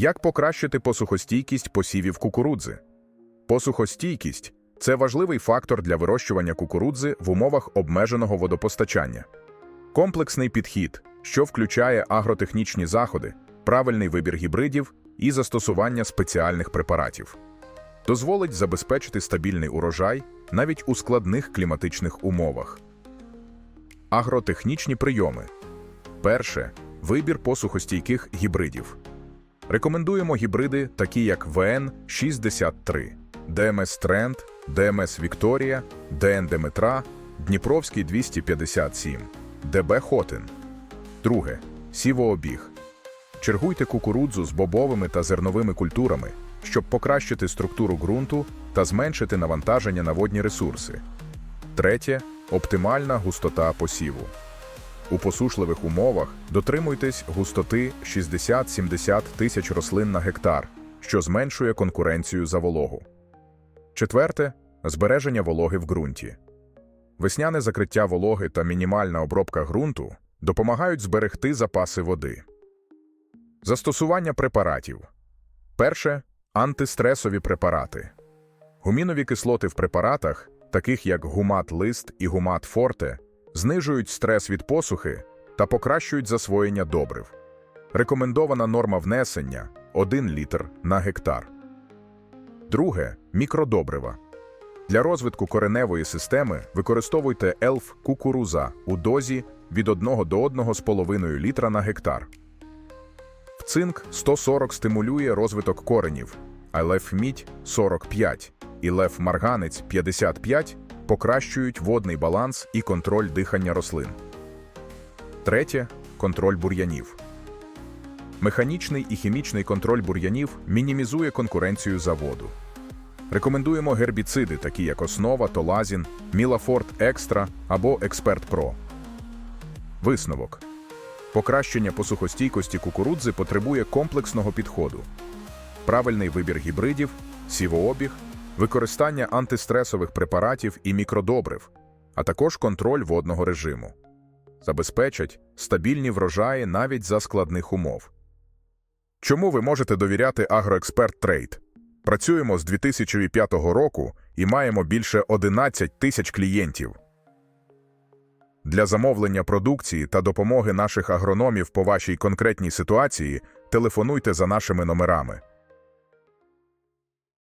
Як покращити посухостійкість посівів кукурудзи? Посухостійкість це важливий фактор для вирощування кукурудзи в умовах обмеженого водопостачання. Комплексний підхід, що включає агротехнічні заходи, правильний вибір гібридів і застосування спеціальних препаратів, дозволить забезпечити стабільний урожай навіть у складних кліматичних умовах. Агротехнічні прийоми. Перше вибір посухостійких гібридів. Рекомендуємо гібриди, такі як ВН-63, ДМС Тренд, ДМС Вікторія, ДН Деметра, Дніпровський 257, ДБ Хотин. Друге сівообіг. Чергуйте кукурудзу з бобовими та зерновими культурами, щоб покращити структуру ґрунту та зменшити навантаження на водні ресурси. Третє оптимальна густота посіву. У посушливих умовах дотримуйтесь густоти 60-70 тисяч рослин на гектар, що зменшує конкуренцію за вологу. Четверте збереження вологи в ґрунті. Весняне закриття вологи та мінімальна обробка ґрунту допомагають зберегти запаси води. Застосування препаратів. Перше антистресові препарати. Гумінові кислоти в препаратах, таких як гумат лист і гумат форте, знижують стрес від посухи та покращують засвоєння добрив. Рекомендована норма внесення 1 літр на гектар. Друге мікродобрива. Для розвитку кореневої системи використовуйте ЕЛФ кукуруза у дозі від 1 до 1,5 літра на гектар. Цинк 140 стимулює розвиток коренів, а лев мідь 45 і лев марганець 55 покращують водний баланс і контроль дихання рослин. Третє контроль бур'янів. Механічний і хімічний контроль бур'янів мінімізує конкуренцію за воду. Рекомендуємо гербіциди, такі як Основа, Толазін, Мілафорт Екстра або Експерт Про. Висновок. Покращення посухостійкості кукурудзи потребує комплексного підходу. Правильний вибір гібридів, сівообіг, використання антистресових препаратів і мікродобрив, а також контроль водного режиму. Забезпечать стабільні врожаї навіть за складних умов. Чому ви можете довіряти Агроексперт Трейд? Працюємо з 2005 року і маємо більше 11 тисяч клієнтів. Для замовлення продукції та допомоги наших агрономів по вашій конкретній ситуації телефонуйте за нашими номерами